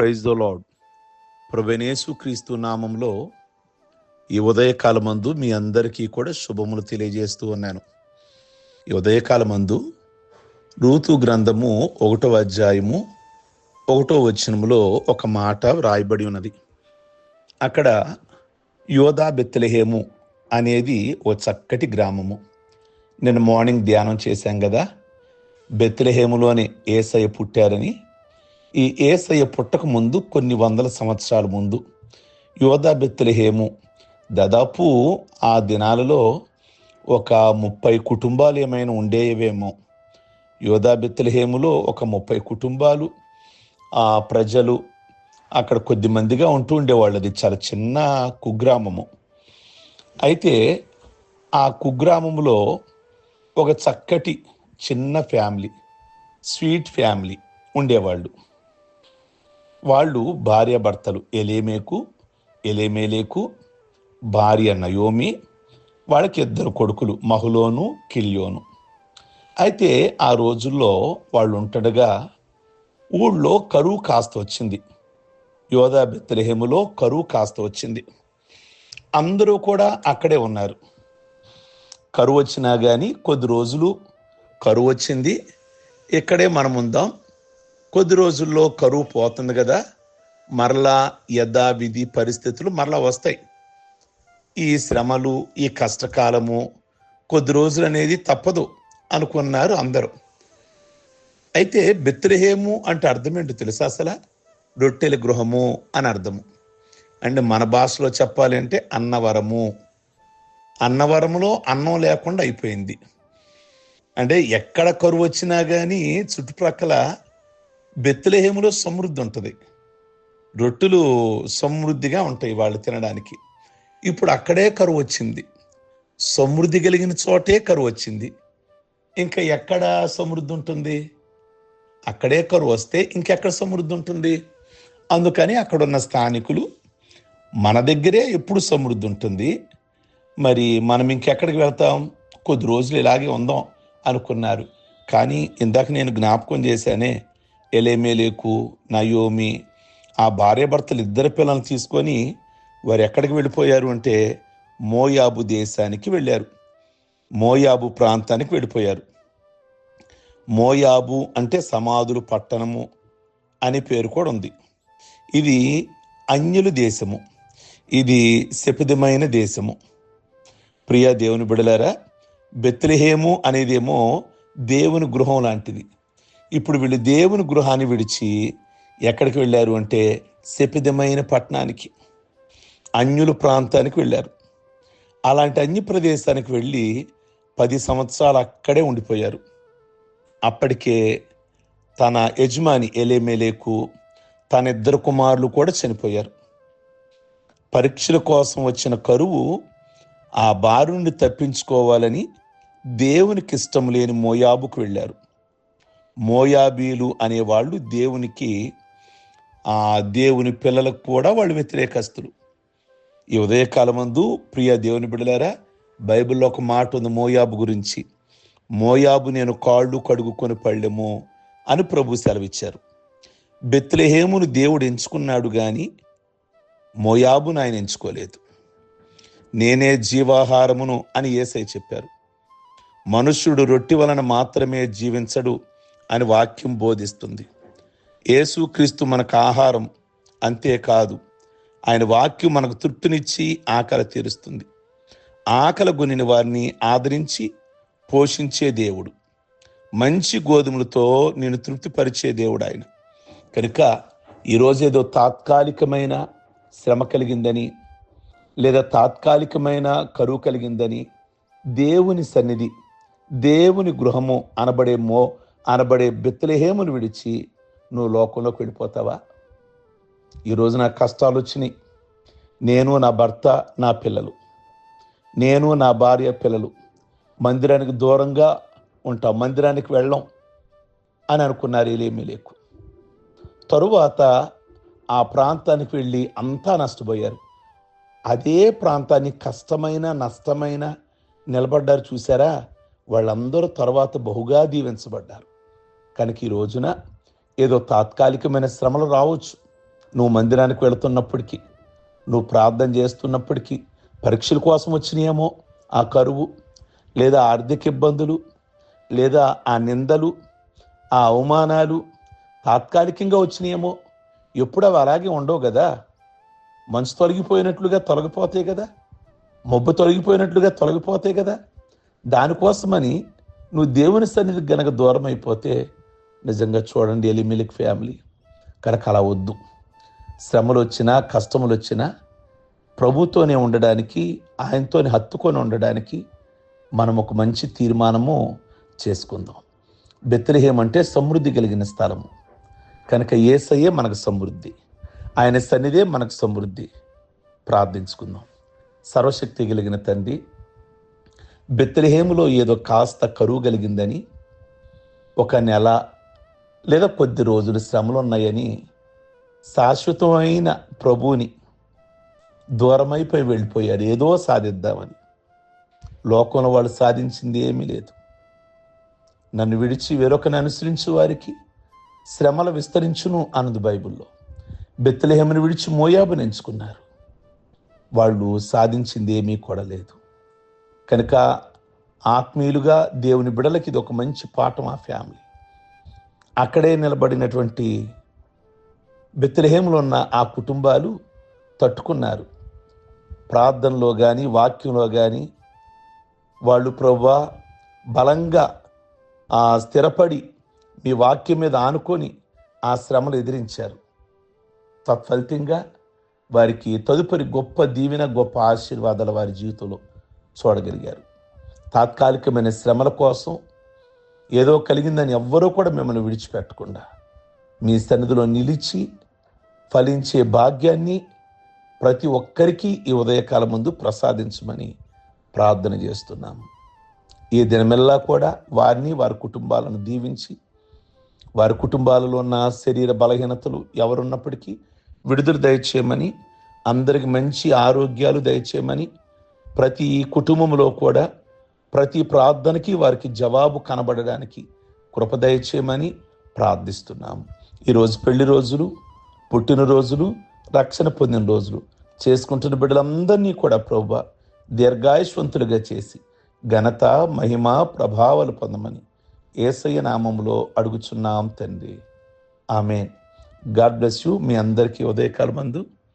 Praise the lord ప్రభనేసు క్రీస్తు నామంలో ఈ ఉదయకాలమందు మీ అందరికీ కూడా శుభములు తెలియజేస్తూ ఉన్నాను. ఈ ఉదయకాలమందు రూతు గ్రంథము ఒకటో అధ్యాయము ఒకటో వచనములో ఒక మాట వ్రాయబడి ఉన్నది. అక్కడ యోధా బెత్తలహేము అనేది ఓ చక్కటి గ్రామము. నేను మార్నింగ్ ధ్యానం చేశాం కదా. బెత్తలహేములోని ఏసయ్య పుట్టారని ఈ ఏసయ్య పుట్టక ముందు కొన్ని వందల సంవత్సరాల ముందు యోధా బెత్తలహేము దాదాపు ఆ దినాలలో ఒక ముప్పై కుటుంబాలు ఏమైనా ఉండేవేమో. యోధా బెత్తలహేములో ఒక ముప్పై కుటుంబాలు ఆ ప్రజలు అక్కడ కొద్ది మందిగా ఉంటూ ఉండేవాళ్ళు. అది చాలా చిన్న కుగ్రామము. అయితే ఆ కుగ్రామంలో ఒక చక్కటి చిన్న ఫ్యామిలీ స్వీట్ ఫ్యామిలీ ఉండేవాళ్ళు. వాళ్ళు భార్యాభర్తలు ఎలేమేకు ఎలేమేలేకు భార్య నయోమి వాళ్ళకి ఇద్దరు కొడుకులు మహులోను కిలియోను. అయితే ఆ రోజుల్లో వాళ్ళు ఉంటడగా ఊళ్ళో కరువు కాస్త వచ్చింది. యోధా బెత్తలహేములో కరువు కాస్త వచ్చింది. అందరూ కూడా అక్కడే ఉన్నారు. కరువు వచ్చినా కానీ కొద్ది రోజులు కరువు వచ్చింది. ఇక్కడే మనం ఉందాం. కొద్ది రోజుల్లో కరువు పోతుంది కదా మరలా యథావిధి పరిస్థితులు మరలా వస్తాయి. ఈ శ్రమలు ఈ కష్టకాలము కొద్ది రోజులు అనేది తప్పదు అనుకున్నారు అందరూ. అయితే బెత్రహేము అంటే అర్థం ఏంటో తెలుసా అసలు? రొట్టెల గృహము అని అర్థము. అంటే మన భాషలో చెప్పాలి అంటే అన్నవరము. అన్నవరములో అన్నం లేకుండా అయిపోయింది. అంటే ఎక్కడ కరువు వచ్చినా కానీ చుట్టుప్రక్కల బెత్తలేహేములో సమృద్ధి ఉంటుంది. రొట్టెలు సమృద్ధిగా ఉంటాయి వాళ్ళు తినడానికి. ఇప్పుడు అక్కడే కరువు వచ్చింది. సమృద్ధి కలిగిన చోటే కరువు వచ్చింది. ఇంకా ఎక్కడ సమృద్ధి ఉంటుంది? అక్కడే కరువు వస్తే ఇంకెక్కడ సమృద్ధి ఉంటుంది? అందుకని అక్కడ ఉన్న స్థానికులు మన దగ్గరే ఎప్పుడు సమృద్ధి ఉంటుంది? మరి మనం ఇంకెక్కడికి వెళ్తాం? కొద్ది రోజులు ఇలాగే ఉందాం అనుకున్నారు. కానీ ఇందాక నేను జ్ఞాపకం చేశానే ఎలేమేలేకు నయోమి ఆ భార్యాభర్తలు ఇద్దరు పిల్లల్ని తీసుకొని వారు ఎక్కడికి వెళ్ళిపోయారు అంటే మోయాబు దేశానికి వెళ్ళారు. మోయాబు ప్రాంతానికి వెళ్ళిపోయారు. మోయాబు అంటే సమాధులు పట్టణము అనే పేరు కూడా ఉంది. ఇది అన్యుల దేశము. ఇది శపిదమైన దేశము. ప్రియ దేవుని బిడలారా బెత్లహేము అనేదేమో దేవుని గృహం లాంటిది. ఇప్పుడు వీళ్ళు దేవుని గృహాన్ని విడిచి ఎక్కడికి వెళ్ళారు అంటే శపిదమైన పట్టణానికి అన్యుల ప్రాంతానికి వెళ్ళారు. అలాంటి అన్య ప్రదేశానికి వెళ్ళి పది సంవత్సరాలు అక్కడే ఉండిపోయారు. అప్పటికే తన యజమాని ఎలేమెలేకు తన ఇద్దరు కుమారులు కూడా చనిపోయారు. పరీక్షల కోసం వచ్చిన కరువు ఆ బారుండి తప్పించుకోవాలని దేవునికి ఇష్టం లేని మోయాబుకు వెళ్ళారు. మోయాబీలు అనేవాళ్ళు దేవునికి ఆ దేవుని పిల్లలకు కూడా వాళ్ళు వ్యతిరేకస్తులు. ఈ ఉదయకాలమందు ప్రియ దేవుని బిడలారా బైబిల్లో ఒక మాట ఉంది మోయాబు గురించి. మోయాబు నేను కాళ్ళు కడుగుకొని పళ్ళెము అని ప్రభు సెలవిచ్చారు. బెత్లహేమును దేవుడు ఎంచుకున్నాడు కానీ మోయాబును ఆయన ఎంచుకోలేదు. నేనే జీవాహారమును అని ఏసై చెప్పారు. మనుష్యుడు రొట్టి వలన మాత్రమే జీవించడు అని వాక్యం బోధిస్తుంది. యేసుక్రీస్తు మనకు ఆహారం అంతేకాదు ఆయన వాక్యం మనకు తృప్తినిచ్చి ఆకలి తీరుస్తుంది. ఆకలి గొనిన వారిని ఆదరించి పోషించే దేవుడు. మంచి గోధుమలతో నేను తృప్తిపరిచే దేవుడు ఆయన. కనుక ఈరోజు ఏదో తాత్కాలికమైన శ్రమ కలిగిందని లేదా తాత్కాలికమైన కరువు కలిగిందని దేవుని సన్నిధి దేవుని గృహము అనబడే మో అనబడే బెత్తలహేమును విడిచి నువ్వు లోకంలోకి వెళ్ళిపోతావా? ఈరోజు నాకు కష్టాలు వచ్చినాయి. నేను నా భర్త నా పిల్లలు. నేను నా భార్య పిల్లలు. మందిరానికి దూరంగా ఉంటాం. మందిరానికి వెళ్ళం అని అనుకున్నారు ఏలేమిలేకు. తరువాత ఆ ప్రాంతానికి వెళ్ళి అంతా నష్టపోయారు. అదే ప్రాంతాన్ని కష్టమైన నష్టమైన నిలబడ్డారు చూసారా? వాళ్ళందరూ తర్వాత బహుగా దీవించబడ్డారు. కనుక ఈ రోజున ఏదో తాత్కాలికమైన శ్రమలు రావచ్చు. నువ్వు మందిరానికి వెళుతున్నప్పటికీ నువ్వు ప్రార్థన చేస్తున్నప్పటికీ పరీక్షల కోసం వచ్చినాయేమో ఆ కరువు లేదా ఆర్థిక ఇబ్బందులు లేదా ఆ నిందలు ఆ అవమానాలు తాత్కాలికంగా వచ్చినాయేమో ఎప్పుడు అవి అలాగే ఉండవు కదా. మంచు తొలగిపోయినట్లుగా తొలగిపోతాయి కదా. మబ్బు తొలగిపోయినట్లుగా తొలగిపోతాయి కదా. దానికోసమని నువ్వు దేవుని సన్నిధికి గనక దూరం అయిపోతే నిజంగా చూడండి ఎలిమిలిక్ ఫ్యామిలీ. కనుక అలా వద్దు. శ్రమలు వచ్చినా కష్టములు వచ్చినా ప్రభుతోనే ఉండడానికి ఆయనతోనే హత్తుకొని ఉండడానికి మనం ఒక మంచి తీర్మానము చేసుకుందాం. బెత్తలహేం అంటే సమృద్ధి కలిగిన స్థలము. కనుక ఏసయ్యే మనకు సమృద్ధి. ఆయన సన్నిధే మనకు సమృద్ధి. ప్రార్థించుకుందాం. సర్వశక్తి కలిగిన తండ్రి బెత్తలహేములో ఏదో కాస్త కరువు కలిగిందని ఒక నెల లేదా కొద్ది రోజులు శ్రమలు ఉన్నాయని శాశ్వతమైన ప్రభువుని దూరమైపోయి వెళ్ళిపోయారు. ఏదో సాధిద్దామని. లోకంలో వాళ్ళు సాధించింది ఏమీ లేదు. నన్ను విడిచి వేరొకని అనుసరించు వారికి శ్రమలు విస్తరించును అన్నది బైబిల్లో. బెత్తలేహమును విడిచి మోయాబుని ఎంచుకున్నారు. వాళ్ళు సాధించింది ఏమీ కూడా లేదు. కనుక ఆత్మీయులుగా దేవుని బిడలకి ఇది ఒక మంచి పాఠం ఆ ఫ్యామిలీ. అక్కడే నిలబడినటువంటి బెత్తలహేములో ఉన్న ఆ కుటుంబాలు తట్టుకున్నారు. ప్రార్థనలో కానీ వాక్యంలో కానీ వాళ్ళు ప్రభా బలంగా ఆ స్థిరపడి మీ వాక్యం మీద ఆనుకొని ఆ శ్రమలు ఎదిరించారు. తత్ఫలితంగా వారికి తదుపరి గొప్ప దీవెన గొప్ప ఆశీర్వాదాలు వారి జీవితంలో చూడగలిగారు. తాత్కాలికమైన శ్రమల కోసం ఏదో కలిగిందని ఎవ్వరూ కూడా మిమ్మల్ని విడిచిపెట్టకుండా మీ సన్నిధిలో నిలిచి ఫలించే భాగ్యాన్ని ప్రతి ఒక్కరికి ఈ ఉదయకాలం ముందు ప్రసాదించమని ప్రార్థన చేస్తున్నాము ఈ దినమెల్లా కూడా వారిని వారి కుటుంబాలను దీవించి వారి కుటుంబాలలో ఉన్న శరీర బలహీనతలు ఎవరున్నప్పటికీ విడుదల దయచేయమని అందరికి మంచి ఆరోగ్యాలు దయచేయమని ప్రతి కుటుంబంలో కూడా ప్రతి ప్రార్థనకి వారికి జవాబు కనబడడానికి కృపదయచేయమని ప్రార్థిస్తున్నాము. ఈరోజు పెళ్ళి రోజులు పుట్టినరోజులు రక్షణ పొందిన రోజులు. చేసుకుంటున్న బిడ్డలందరినీ కూడా ప్రభు దీర్ఘాయుష్వంతులుగా చేసి ఘనత మహిమ ప్రభావాలు పొందమని ఏసయ్య నామంలో అడుగుచున్నాం తండ్రి. ఆమె గాడ్ బ్లెస్ యూ. మీ అందరికీ ఉదయకాలం మందు